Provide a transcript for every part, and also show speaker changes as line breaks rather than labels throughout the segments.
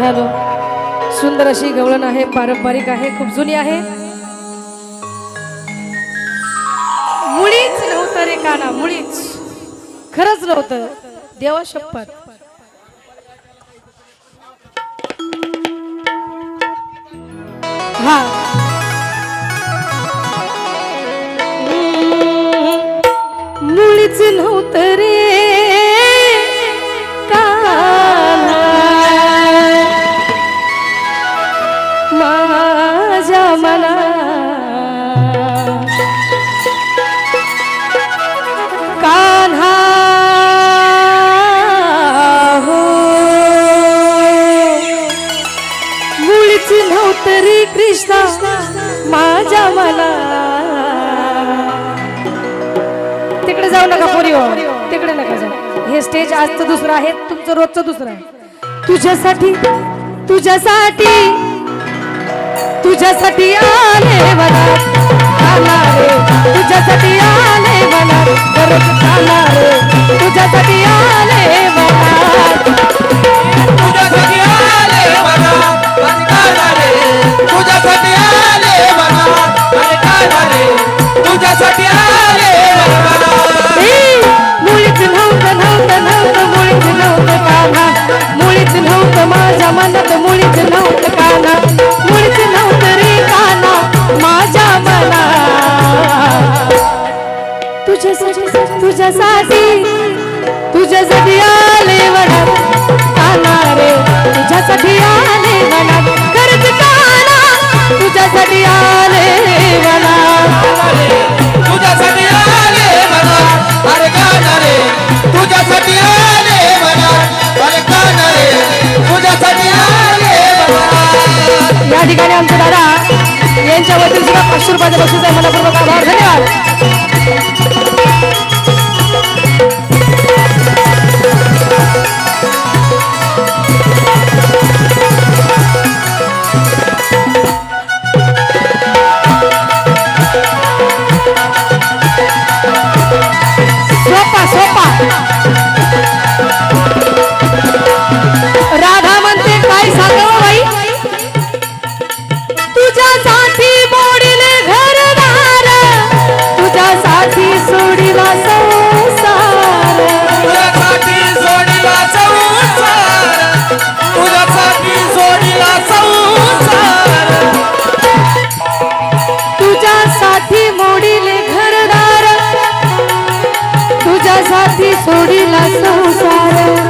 Hello सुंदर अशी गवळण आहे पारंपरिक आहे खूप जुनी आहे. मुळीच नव्हतं रे काना मुळीच. खरंच नव्हतं. देवा शपथ. हा. मुळीच नव्हतं रे मला कान्हा हो. मुळीच नव्हतरी कृष्णा माझ्या मला. तिकडे जाऊ नका पोरी हो तिकडे नका जाऊ. हे स्टेज आजचं दुसरं आहे तुमचं रोजचं दुसरं आहे. तुझ्यासाठी तुझ्यासाठी तुझ्यासाठी आले मला. आला रे. तुझ्यासाठी आले मला. गरज आला रे. तुझ्यासाठी आले
तुझ्यासाठी आले झाले झाले
नव्हतं नव्हतं नव्हतं नव्हतं काना मुळीच नव्हतं माझ्या मनात मुळीच तुझ्यासाठी तुझ्यासाठी तुझ्यासाठी आले मनात काना रे तुझ्यासाठी आले मनात खरंच काना. तुझ्यासाठी आले मनात
साठी सोडिला संसार?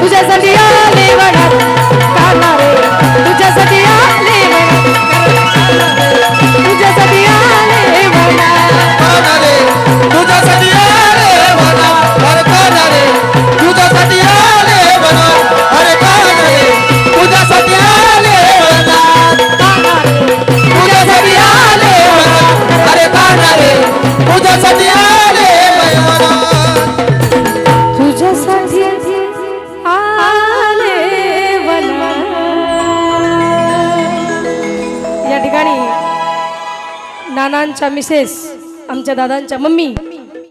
부자 살리야 वनात मिसेस आमच्या दादांच्या मम्मी.